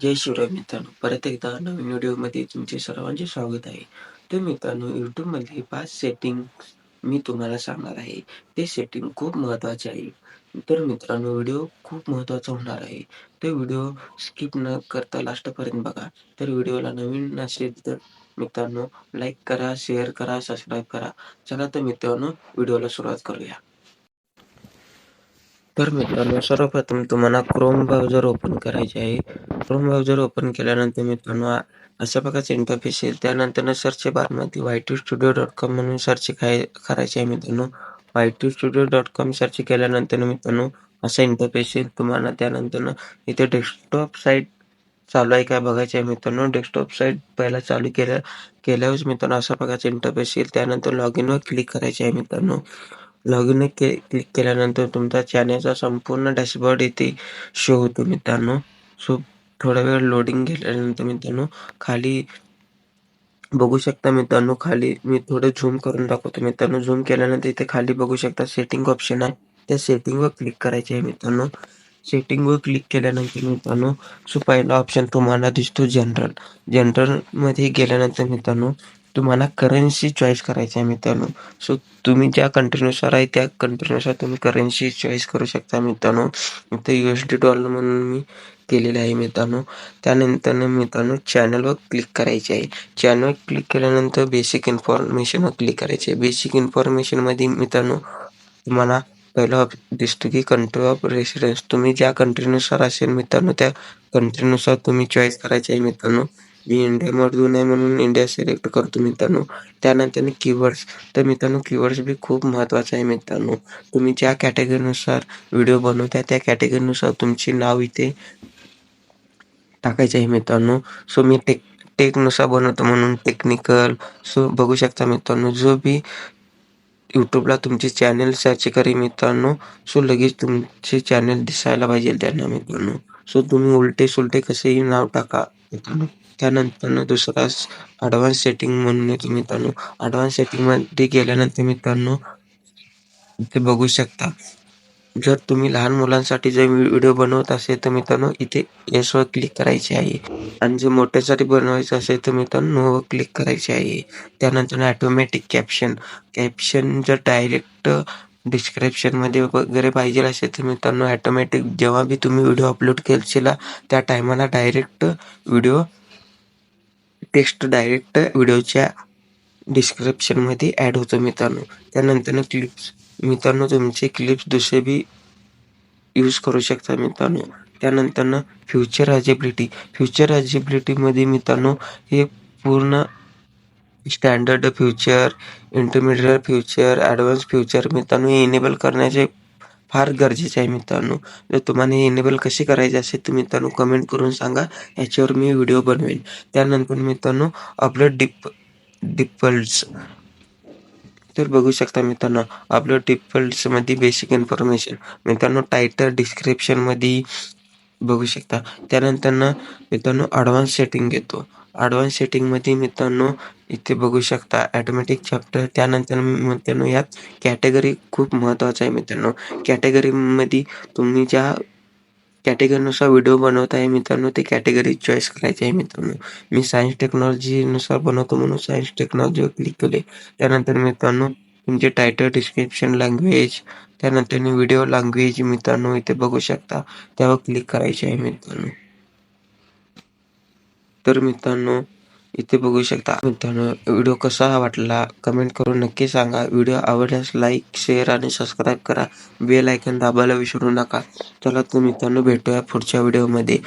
जय शिवराय मित्रांनो. परत एकदा नवीन व्हिडिओमध्ये तुमचे सर्वांचे स्वागत आहे. तर मित्रांनो यूट्यूबमध्ये पाच सेटिंग मी तुम्हाला सांगणार आहे. ते सेटिंग खूप महत्त्वाचे आहे. तर मित्रांनो व्हिडिओ खूप महत्त्वाचा होणार आहे. तर व्हिडिओ स्किप न करता लास्टपर्यंत बघा. तर व्हिडिओला नवीन असेल तर मित्रांनो लाईक करा शेअर करा सबस्क्राईब करा. चला तर मित्रांनो व्हिडिओला सुरुवात करूया. तर मित्रांनो सर्वप्रथम तुम्हाला क्रोम ब्राउझर ओपन करायचे आहे. क्रोम ब्राउझर ओपन केल्यानंतर मित्रांनो अशा प्रकारचे इंटरफेस येईल त्यानंतर सर्च बारमध्ये Y two studio dot com म्हणून सर्च काय करायचे आहे मित्रांनो Y two studio dot com search केल्यानंतर मित्रांनो असा इंटरफेस येईल तुम्हाला. त्यानंतर इथे डेस्कटॉप साईट चालू आहे काय बघायचे आहे मित्रांनो डेस्कटॉप साईट पहिला चालू केल्या केल्यावरच मित्रांनो अशा प्रकारचे इंटरफेस येईल. त्यानंतर लॉग इनवर क्लिक करायचे आहे मित्रांनो. लॉग इन के क्लिक केल्यानंतर तुमचा चॅनेलचा संपूर्ण डॅशबोर्ड इथे शो होतो मित्रांनो. सो थोडा वेळ लोडिंग घेतल्यानंतर मित्रांनो खाली बघू शकता मित्रांनो खाली मी थोडं झूम करून दाखवतो मित्रांनो. झूम केल्यानंतर इथे खाली बघू शकता सेटिंग ऑप्शन आहे. त्या सेटिंगवर क्लिक करायचे आहे मित्रांनो. सेटिंगवर क्लिक केल्यानंतर मित्रांनो सो पहिला ऑप्शन तुम्हाला दिसतो जनरल. जनरलमध्ये गेल्यानंतर मित्रांनो तुम्हाला करन्सी चॉईस करायची आहे मित्रांनो. सो तुम्ही ज्या कंट्रीनुसार आहे त्या कंट्रीनुसार तुम्ही करन्सी चॉईस करू शकता मित्रांनो. इथं यू एस डी डॉलर म्हणून मी केलेले आहे मित्रांनो. त्यानंतर मित्रांनो चॅनलवर क्लिक करायचे आहे. चॅनल क्लिक केल्यानंतर बेसिक इन्फॉर्मेशनवर क्लिक करायचे आहे. बेसिक इन्फॉर्मेशनमध्ये मित्रांनो तुम्हाला पहिला दिसतो की कंट्री ऑफ रेसिडेन्स तुम्ही ज्या कंट्रीनुसार असेल मित्रांनो त्या कंट्रीनुसार तुम्ही चॉईस करायचे आहे मित्रांनो. मी इंडियामधून आहे म्हणून इंडिया सिलेक्ट करतो मित्रांनो. त्यानंतर कीवर्ड्स तर मित्रांनो कीवर्ड्स बी खूप महत्त्वाचं आहे मित्रांनो. तुम्ही ज्या कॅटेगरीनुसार व्हिडिओ बनवता त्या कॅटेगरीनुसार तुमचे नाव इथे टाकायचे आहे मित्रांनो. सो मी टेक टेकनुसार बनवतो म्हणून टेक्निकल सो बघू शकता मित्रांनो जो बी यूट्यूबला तुमचे चॅनल सर्च करी मित्रांनो सो लगेच तुमचे चॅनल दिसायला पाहिजे त्यांना मित्रांनो. सो तुम्ही उलटे सुलटे कसेही नाव टाका. त्यानंतर दुसरा ॲडव्हान्स सेटिंग म्हणून येतो मित्रांनो. ॲडव्हान्स सेटिंगमध्ये गेल्यानंतर मित्रांनो इथे बघू शकता. जर तुम्ही लहान मुलांसाठी जर व्हिडिओ बनवत असेल तर मित्रांनो इथे वर क्लिक करायचे आहे. आणि जर मोठ्यासाठी बनवायचं असेल तर मित्रांनो नोवर क्लिक करायचे आहे. त्यानंतर ऑटोमॅटिक कॅप्शन कॅप्शन जर डायरेक्ट डिस्क्रिप्शनमध्ये वगैरे पाहिजे असेल तर मित्रांनो ॲटोमॅटिक जेव्हा बी तुम्ही व्हिडिओ अपलोड केलशिला त्या टायमाला डायरेक्ट व्हिडिओ टेक्स्ट डायरेक्ट व्हिडिओच्या डिस्क्रिप्शनमध्ये ॲड होतो मित्रांनो. त्यानंतर क्लिप्स मित्रांनो तुमचे क्लिप्स दुसरे बी यूज करू शकता मित्रांनो. त्यानंतर फ्युचर अजेबिलिटी फ्युचर अजेबिलिटीमध्ये मित्रांनो हे पूर्ण standard future intermediate future advance future मित्रांनो हे इनेबल करण्याचे फार गरजेचे आहे मित्रांनो. जर तुम्हाला हे इनेबल कसे करायचे असेल तर मित्रांनो कमेंट करून सांगा. याच्यावर मी व्हिडिओ बनवेन. त्यानंतर मित्रांनो अपलोड डिप डिफॉल्ट्स तर बघू शकता मित्रांनो अपलोडमध्ये बेसिक इन्फॉर्मेशन मित्रांनो टायटल डिस्क्रिप्शनमध्ये बघू शकता. त्यानंतर मित्रांनो ॲडव्हान्स सेटिंग घेतो. ॲडव्हान्स सेटिंगमध्ये मित्रांनो इथे बघू शकता ॲटोमॅटिक चॅप्टर त्यानंतर मित्रांनो यात कॅटेगरी खूप महत्त्वाचं आहे मित्रांनो. कॅटेगरीमध्ये तुम्ही ज्या कॅटेगरीनुसार व्हिडिओ बनवत आहे मित्रांनो ते कॅटेगरी चॉईस करायची आहे मित्रांनो. मी सायन्स टेक्नॉलॉजीनुसार बनवतो म्हणून सायन्स टेक्नॉलॉजीवर क्लिक केले. त्यानंतर मित्रांनो तुमचे टायटल डिस्क्रिप्शन लँग्वेज त्यानंतर व्हिडिओ लँग्वेज मित्रांनो इथे बघू शकता. त्यावर क्लिक करायचे आहे मित्रांनो. तर मित्रांनो इथे बघू शकता. मित्रांनो व्हिडिओ कसा वाटला कमेंट करून नक्की सांगा. व्हिडिओ आवडल्यास लाईक शेअर आणि सबस्क्राईब करा. बेल आयकन दाबायला विसरू नका. चला तर मित्रांनो भेटूया पुढच्या व्हिडिओमध्ये.